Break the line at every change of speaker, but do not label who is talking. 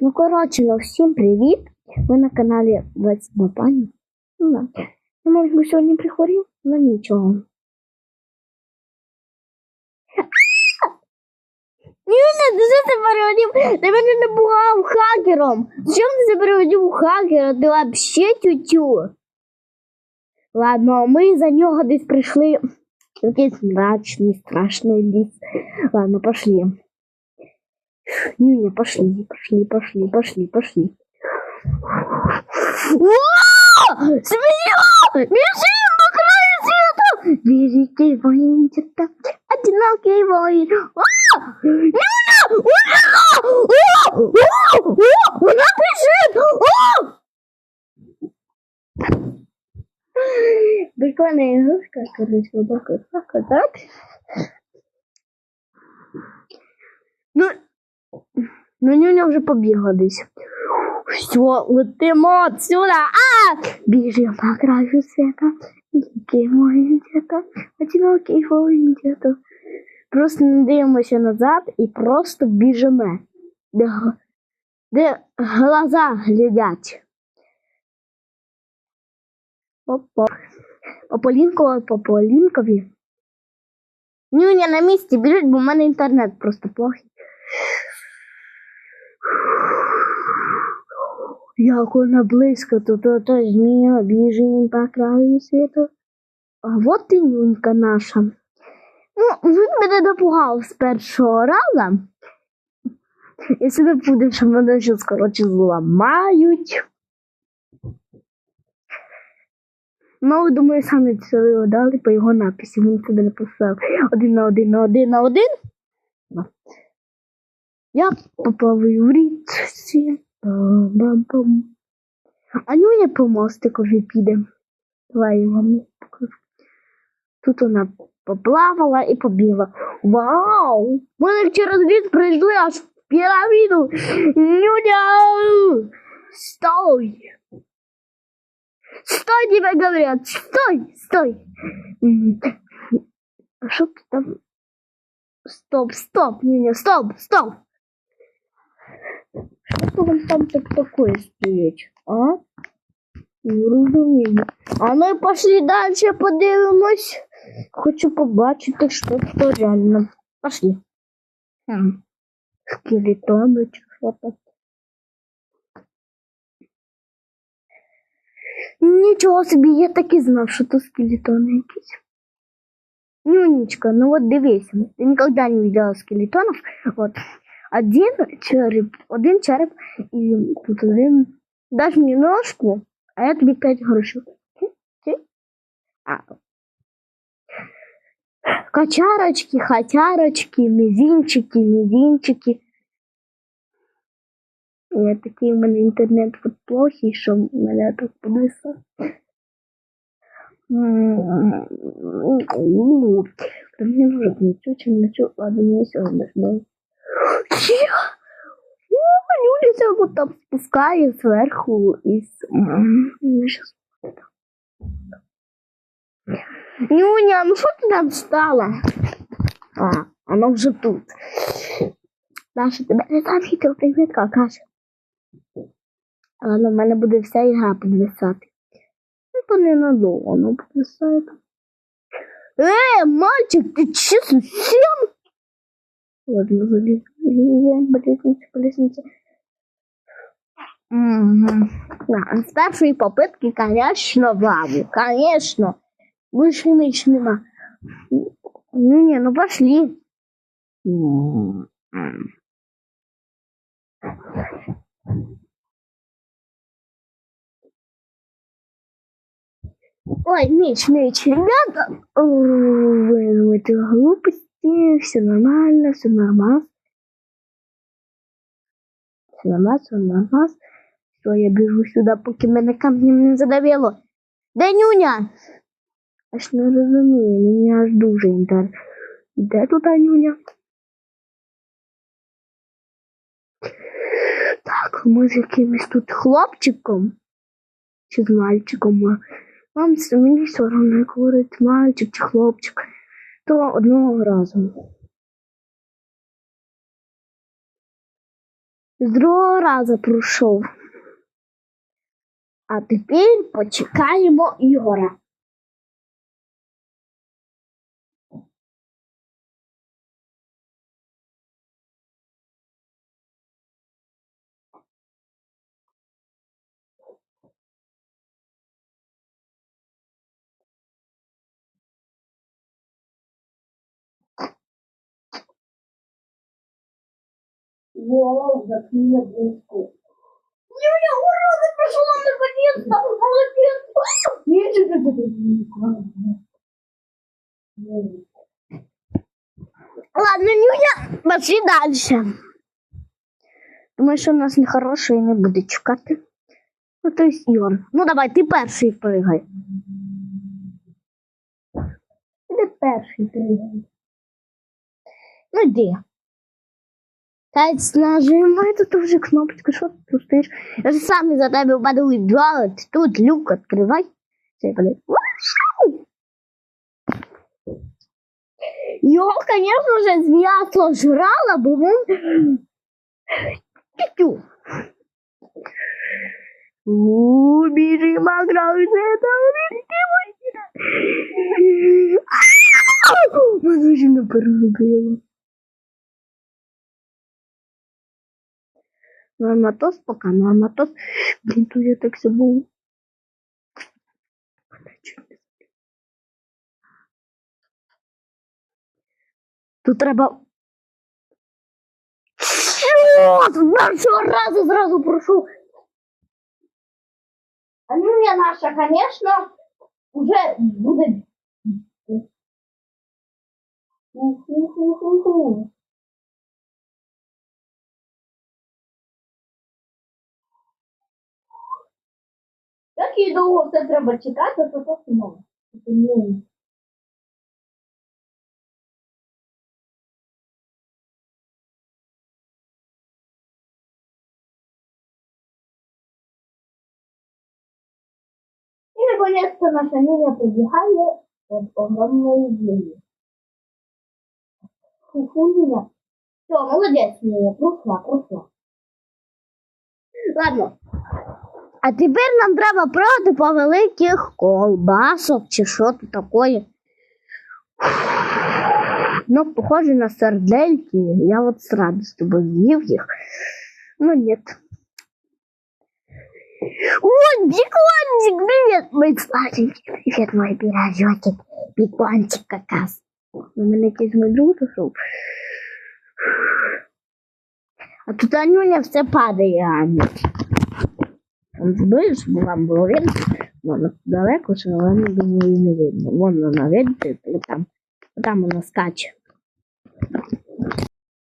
Ну, коротше, ну всім привіт! Ви на каналі 22 пані. Ну, да. Ну, може, би сьогодні прихворів, але нічого. Ні, ти що ти переводив? Ти мене не бугав хакером. Зачем ти переводив хакера? Ти вообще тютю. Ладно, ми за нього десь прийшли якийсь мрачний, страшний ліс. Ладно, пошли. Нюня, пошли, пошли, пошли, пошли, пошли. Змея! Бежим по краю света! Великий воин где-то, одинокий воин. Нюня! Ура! О! О! О! Она бежит! О! Прикольная игрушка, короче, вот так вот, так вот, так. Ну, ну Нюня вже побігла десь. Все, летимо отсюда. А! Біжимо по краю света. Воїн где-то, одинокий воїн где-то. Просто не дивимося назад і просто біжимо. Де, де глаза глядять. Опа. По Полінкові, по Нюня на місці біжить, бо в мене інтернет просто плохий. Як вона близько, то то, то змія біжить по краю світу. А от і нюнька наша. Ну, він мене напугав з першого разу. Якщо не буде, що мене ще коротше зламають. Ну, думаю, самі це дали по його написі. Він це написав один на один на один на один. Ну. Я попав в річці. А Нюня по мостикові піде. Давай я вам покажу. Тут вона поплавала і побігла. Вау! Ми через ліс прийшли аж в піраміду. Нюня! Стой! Стой, тебе говорят! Стой! Стой! А що ти там? Стоп, стоп, Нюня, стоп, стоп! Що вам там так такое стоять, а? Не розумію. А ну пошли далі подивимось. Хочу побачити, що це реально. Пошли. Скелетони чи що там. Нічого собі, я так і знав, що то скелетони якісь. Нюнечка, ну вот дивись, ты никогда не видела скелетонов. Вот один череп, один череп и тут один. Дашь мне ножку, а я тебе пять грошей. Ти? Ти? А. Качарочки, хотярочки, мизинчики, мизинчики. Я такий у мене інтернет плохий, що мене так понесло. Мне нужно ничего, чем ничего. Ладно, не сегодня ждал. Юля вот там спускает сверху и... Сейчас... Нюня, ну что ты там встала? А, она уже тут. Даша, тебе не там хитро привіт, какаша. Але в мене буде вся ігра підвисати. Ну, то ненадовго, ну підвисає. Е, мальчик, ти чи совсем? Ладно, заліз. Залізаємо по лестниці, по лестниці. Угу. Да, з першої попитки, конечно, бабу, конечно. Больше ніч нема. Ну не, ну пошли. М, м. Ой, меч, меч, ребята. Ой, Вы это Глупости, все нормально, все нормально. Все нормально, все нормально. Все, я бежу сюда, поки мене камнем не задавило. Де нюня? Аж не розумію, мені аж дуже інтер. Де тут нюня? Так, ми з якимось тут хлопчиком чи з мальчиком. Вам мені все одно, говорить мальчик чи хлопчик, то одного разу. З другого разу пройшов. А тепер почекаємо Ігора. Как мне близко. Юля, ура, ты пришла наконец-то! Молодец! Ладно, Нюня, пошли дальше. Думаю, що нас нехороший не буде чекати. Ну, то есть Ігор. Ну давай, ти перший пригай. Ти перший пригай. Ну йди. Та нажимай тут вже кнопочку, що ти тут стоїш? Я ж сам за тебе впаду і бджали. Тут люк відкривай. Це блядь. Вау! Його, конечно же, змія сожрала, бо він... Тю. Убежи, Макроузе, Мене вже не перебило. Норматос пока, норматос. Блін, тут я так забув. Тут треба. З першого разу зразу прошу. А Нюня наша, конечно, уже буде. Ху-ху-ху-ху-ху. Як їй довго все треба чекати, то то само. Ну, И наконец-то наша Ниня побегает от огромной змеи. Фу-фу, Ниня. Все, молодец, Ниня, прошла, прошла. Ладно. А тепер нам треба брати по великих колбасок чи що тут таке. Ну, похоже на сардельки. Я вот с радостью бы съел их. Но нет. Ой, бекончик, привет, мой сладенький. Привет, мой пирожочек. Бекончик как раз. Мене якийсь мой друг. А тут Анюня все падає, Аня. Там збили, щоб вам було видно. Воно далеко, але не думаю, не видно. Вон вона видите, там, там вона скаче.